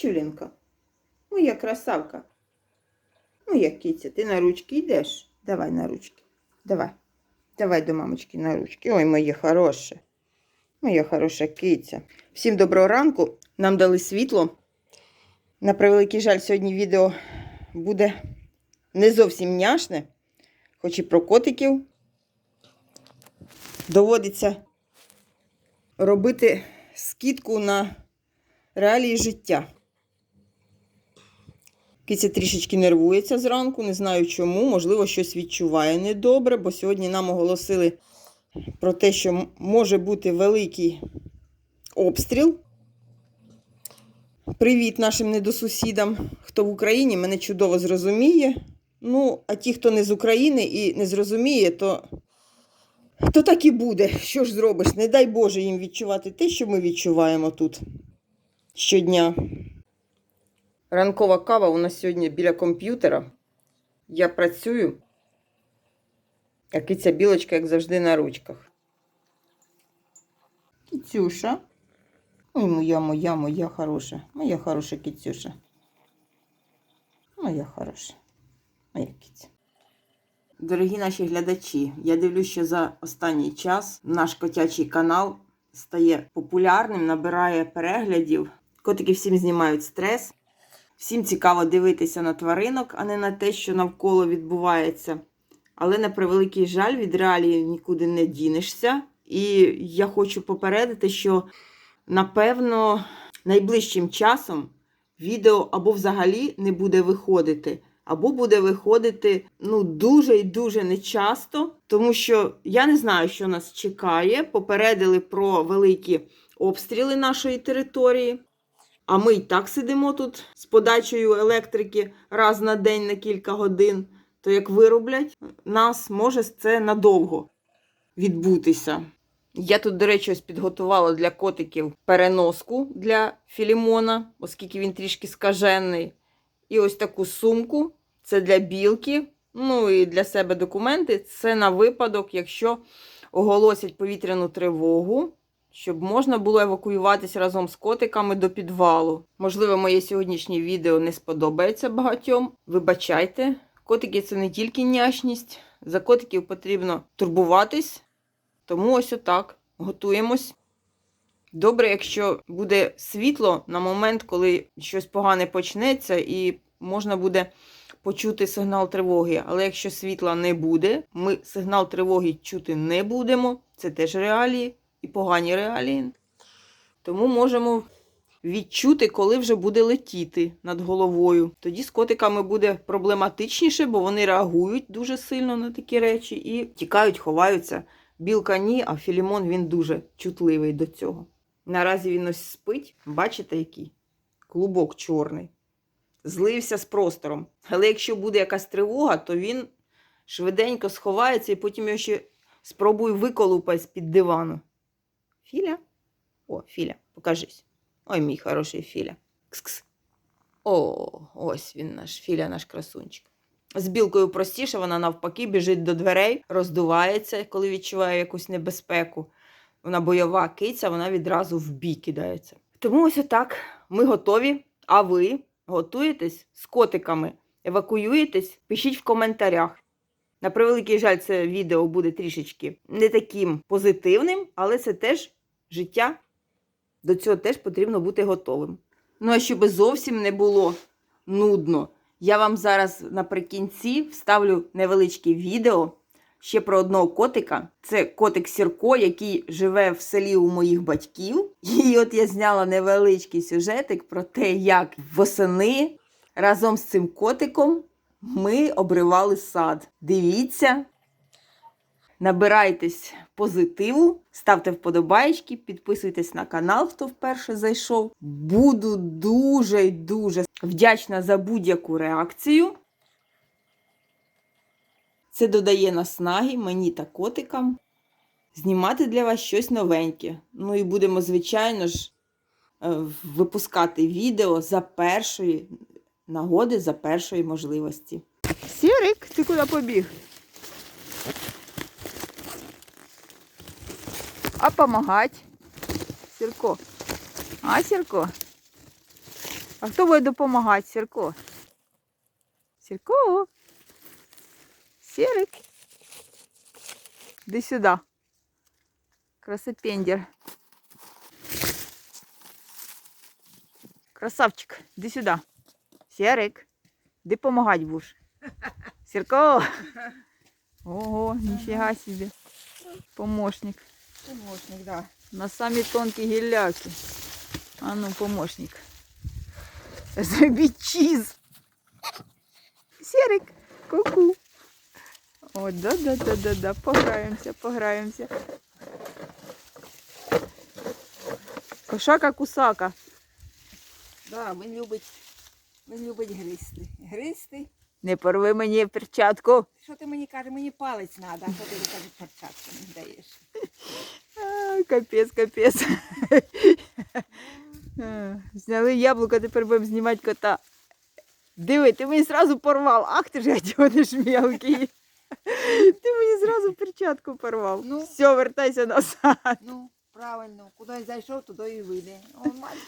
Кічулінка. Моя красавка. Моя киця, ти на ручки йдеш? Давай на ручки. Давай. Давай до мамочки на ручки. Ой, моє хороше. Моя хороша киця. Всім доброго ранку. Нам дали світло. На превеликий жаль, сьогодні відео буде не зовсім няшне, хоч і про котиків. Доводиться робити скидку на реалії життя. Киця трішечки нервується зранку, не знаю чому. Можливо, щось відчуває недобре, бо сьогодні нам оголосили про те, що може бути великий обстріл. Привіт нашим недосусідам. Хто в Україні, мене чудово зрозуміє. Ну, а ті, хто не з України і не зрозуміє, то, то так і буде. Що ж зробиш? Не дай Боже їм відчувати те, що ми відчуваємо тут щодня. Ранкова кава у нас сьогодні біля комп'ютера. Я працюю. А киця білочка, як завжди, на ручках. Кіцюша. Ой, моя, моя, моя хороша. Моя хороша кіцюша. Моя хороша. Моя кіця. Дорогі наші глядачі, я дивлюсь, що за останній час наш котячий канал стає популярним, набирає переглядів. Котики всім знімають стрес. Всім цікаво дивитися на тваринок, а не на те, що навколо відбувається. Але на превеликий жаль, від реалії нікуди не дінешся. І я хочу попередити, що напевно найближчим часом відео або взагалі не буде виходити, або буде виходити ну дуже і дуже нечасто, тому що я не знаю, що нас чекає. Попередили про великі обстріли нашої території. А ми і так сидимо тут з подачею електрики раз на день на кілька годин. То як вироблять нас, може це надовго відбутися. Я тут, до речі, ось підготувала для котиків переноску для Філімона, оскільки він трішки скажений. І ось таку сумку. Це для білки. Ну і для себе документи. Це на випадок, якщо оголосять повітряну тривогу, щоб можна було евакуюватися разом з котиками до підвалу. Можливо, моє сьогоднішнє відео не сподобається багатьом. Вибачайте, котики це не тільки няшність. За котиків потрібно турбуватись. Тому ось отак. Готуємось. Добре, якщо буде світло на момент, коли щось погане почнеться, і можна буде почути сигнал тривоги. Але якщо світла не буде, ми сигнал тривоги чути не будемо. Це теж реалії і погані реалії. Тому можемо відчути, коли вже буде летіти над головою. Тоді з котиками буде проблематичніше, бо вони реагують дуже сильно на такі речі і тікають, ховаються. Білка ні, а Філімон він дуже чутливий до цього. Наразі він ось спить, бачите, який? Клубок чорний. Злився з простором. Але якщо буде якась тривога, то він швиденько сховається і потім його ще спробую виколупати з-під дивану. Філя? О, Філя, покажись. Ой, мій хороший Філя. Кс-кс. О, ось він наш Філя, наш красунчик. З білкою простіше, вона навпаки біжить до дверей, роздувається, коли відчуває якусь небезпеку. Вона бойова киця, вона відразу в бій кидається. Тому ось отак. Ми готові. А ви готуєтесь з котиками? Евакуюєтесь? Пишіть в коментарях. На превеликий жаль, це відео буде трішечки не таким позитивним, але це теж життя. До цього теж потрібно бути готовим. Ну, а щоб зовсім не було нудно, я вам зараз наприкінці вставлю невеличке відео ще про одного котика. Це котик Сірко, який живе в селі у моїх батьків. І от я зняла невеличкий сюжетик про те, як восени разом з цим котиком ми обривали сад. Дивіться, набирайтесь позитиву, ставте вподобайки, підписуйтесь на канал, хто вперше зайшов. Буду дуже й дуже вдячна за будь-яку реакцію. Це додає наснаги мені та котикам знімати для вас щось новеньке. Ну і будемо, звичайно ж, е, випускати відео за першої нагоди, за першої можливості. Сірик, ти куди побіг? А помагать? Сірко. А, Сірко? А хто буде допомагати? Сірко? Сірко? Сірик? Іди сюди. Красопендер. Красавчик, іди сюди. Сірик, іди помагати будеш. Сірко. Ого, ніфіга собі. Помощник. Помощник, да. На самі тонкі гілляки. А ну, помощник. Зробіть чіз. Серик, ку-ку. О, да-да-да-да-да. Пограємося, пограємося. Кошака кусака. Да, він любить, він любить гристи. Гристи. Не порви мені перчатку. Що ти мені кажеш, мені палець треба, а що ти кажеш, перчатку не даєш. А, капець, капець. А, Зняли яблуко, тепер будемо знімати кота. Диви, ти мені зразу порвав. Ах ти ж гадьониш мелкий. Ти мені зразу перчатку порвав. Ну. Все, вертайся назад. Ну, правильно, куди зайшов, туди і вийде. О, мать.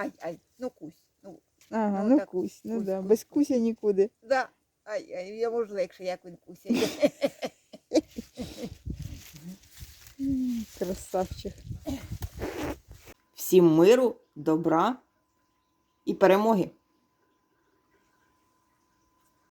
Ай, ай, ну кусь. Ну, Ага, Ну, ну кусь, ну кусь, да, кусь, без кусь. куся нікуди. да. Ай, ай, я можу легше, як він кусяє. Красавчик. Всім миру, добра і перемоги.